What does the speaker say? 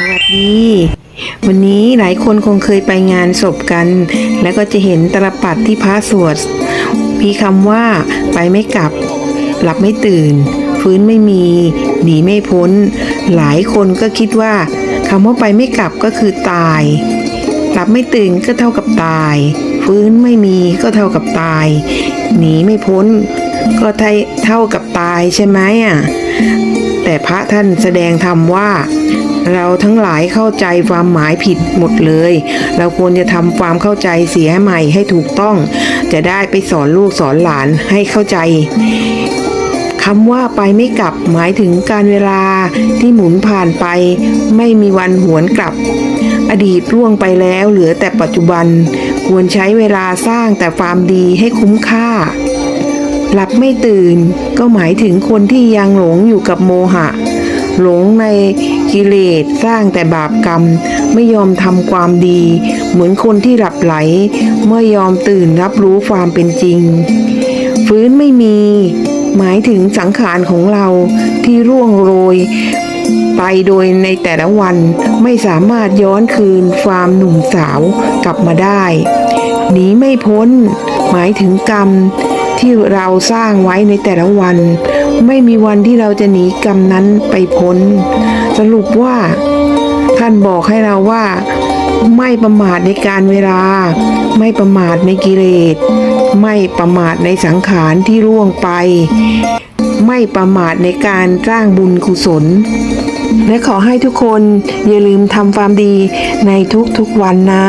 สวัสดี วันนี้หลายคนคงเคยไปงานศพกัน แล้วก็จะเห็นตลปัดที่พระสวดมีคำว่าไปไม่กลับ หลับไม่ตื่น ฟื้นไม่มี หนีไม่พ้น หลายคนก็คิดว่าคำว่าไปไม่กลับก็คือตาย หลับไม่ตื่นก็เท่ากับตาย ฟื้นไม่มีก็เท่ากับตาย หนีไม่พ้น ก็เท่ากับตายใช่ไหมอะ พระท่านแสดงธรรมว่า เราทั้งหลายเข้าใจความหมายผิดหมดเลย เราควรจะทำความเข้าใจเสียใหม่ให้ถูกต้อง จะได้ไปสอนลูกสอนหลานให้เข้าใจคำว่าไปไม่กลับหมายถึงการเวลาที่หมุนผ่านไป ไม่มีวันหวนกลับ อดีตล่วงไปแล้วเหลือแต่ปัจจุบัน ควรใช้เวลาสร้างแต่ความดีให้คุ้มค่า หลับไม่ตื่น ก็หมายถึงคนที่ยังหลงอยู่กับโมหะ หลงในกิเลสสร้างแต่บาปกรรม ไม่ยอมทำความดี เหมือนคนที่หลับไหล เมื่อยอมตื่นรับรู้ความเป็นจริง ฟื้นไม่มี หมายถึงสังขารของเราที่ร่วงโรยไปโดยในแต่ละวันไม่สามารถย้อนคืนความหนุ่มสาวกลับมาได้ หนีไม่พ้น หมายถึงกรรม ที่เราสร้างไว้ในแต่ละวัน ไม่มีวันที่เราจะหนีกรรมนั้นไปพ้น สรุปว่า ท่านบอกให้เราว่า ไม่ประมาทในการเวลา ไม่ประมาทในกิเลสไม่ประมาทในสังขารที่ร่วงไป ไม่ประมาทในการสร้างบุญกุศล และขอให้ทุกคนอย่าลืมทำความดีในทุกๆวันนะ